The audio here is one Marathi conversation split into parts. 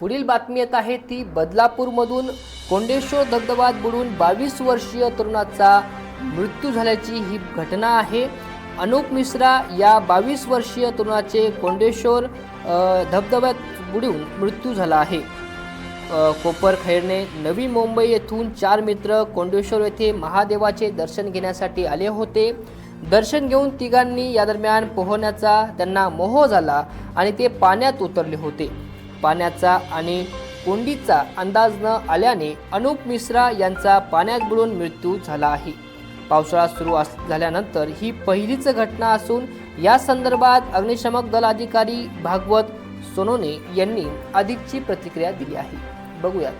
पुढील बातमी येत आहे ती बदलापूरमधून. कोंडेश्वर धबधबात बुडून बावीस वर्षीय तरुणाचा मृत्यू झाल्याची ही घटना आहे. अनुप मिश्रा या बावीस वर्षीय तरुणाचे कोंडेश्वर धबधब्यात बुडून मृत्यू झाला आहे. कोपर खैरने नवी मुंबई येथून चार मित्र कोंडेश्वर येथे महादेवाचे दर्शन घेण्यासाठी आले होते. दर्शन घेऊन तिघांनी या दरम्यान पोहण्याचा त्यांना मोह झाला आणि ते पाण्यात उतरले होते. पाण्याचा आणि कोंडीचा अंदाज न आल्याने अनुप मिश्रा यांचा पाण्यात बुडून मृत्यू झाला आहे. पावसाळा सुरू झाल्यानंतर ही पहिलीच घटना असून या संदर्भात अग्निशमक दल अधिकारी भागवत सोनोने यांनी अधिकची प्रतिक्रिया दिली आहे. बघूयात.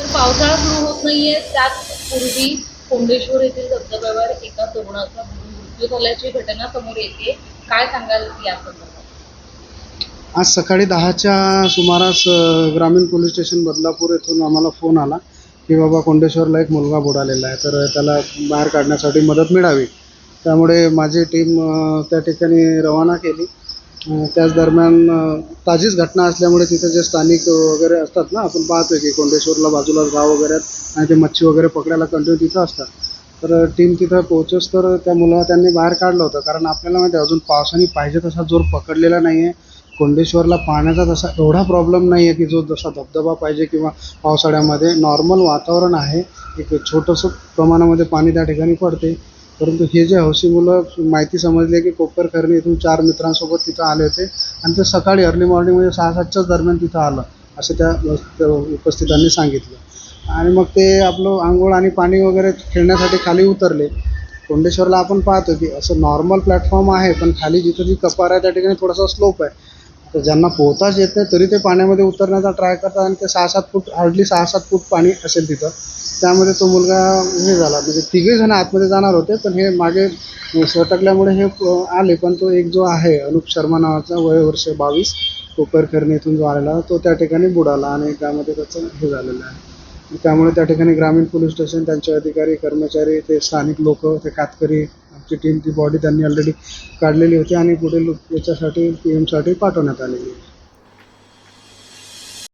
तर पावसाळा सुरू होत नाहीये. त्यात पूर्वी कोंडेश्वर येथील धबधब्यावर एका तरुणाचा मृत्यू झाल्याची घटना समोर येते. काय सांगाल या संदर्भात आज सकाळी दहाच्या सुमारास ग्रामीण पोलीस स्टेशन बदलापूर येथून आम्हाला फोन आला की बाबा कोंडेश्वरला एक मुलगा बुडालेला आहे. तर त्याला बाहेर काढण्यासाठी मदत मिळावी. त्यामुळे माझी टीम त्या ठिकाणी रवाना केली. त्याच दरम्यान ताजीच घटना असल्यामुळे तिथे जे स्थानिक वगैरे असतात ना आपण पाहतोय की कोंडेश्वरला बाजूला गाव वगैरे आणि ते मच्छी वगैरे पकडायला कंटिन्यू तिथं असतात. तर टीम तिथं पोहोचोच तर त्या मुलाला त्यांनी बाहेर काढलं होतं. कारण आपल्याला माहिती आहे अजून पावसाने पाहिजे तसा जोर पकडलेला नाही आहे कोंडेश्वरला पाण्याचा तसा एवढा प्रॉब्लेम नाही आहे की जो जसा धबधबा पाहिजे किंवा पावसाळ्यामध्ये नॉर्मल वातावरण आहे एक छोटंसं प्रमाणामध्ये पाणी त्या ठिकाणी पडते. परंतु हे जे हौशी मुलं माहिती समजली की कोपर खरणे इथून चार मित्रांसोबत तिथं आले होते आणि ते सकाळी अर्ली मॉर्निंगमध्ये म्हणजे सहा सातच्याच दरम्यान तिथं आलं असं त्या त्या उपस्थितांनी सांगितलं. आणि मग ते आपलं आंघोळ आणि पाणी वगैरे खेळण्यासाठी खाली उतरले. कोंडेश्वरला आपण पाहतो की असं नॉर्मल प्लॅटफॉर्म आहे पण खाली जिथं जी कपार आहे त्या ठिकाणी थोडासा स्लोप आहे. तर ज्यांना पोहताच येत नाही तरी ते पाण्यामध्ये उतरण्याचा ट्राय करतात आणि ते सहा सात फूट हार्डली सहा सात फूट पाणी असेल तिथं. त्यामध्ये तो मुलगा हे झाला म्हणजे तिघे जण आतमध्ये जाणार होते पण हे मागे सटकल्यामुळे हे आले पण तो एक जो आहे अनुप शर्मा नावाचा वय वर्ष बावीस कोपर खरणे इथून जो आलेला तो त्या ठिकाणी बुडाला आणि त्यामध्ये त्याचं हे झालेलं आहे. त्यामुळे त्या ठिकाणी ग्रामीण पोलीस स्टेशन त्यांचे अधिकारी कर्मचारी ते स्थानिक लोक ते कातकरी आमची टीम ती बॉडी त्यांनी ऑलरेडी काढलेली होती आणि पुढील याच्यासाठी पी एमसाठी पाठवण्यात आलेली आहे.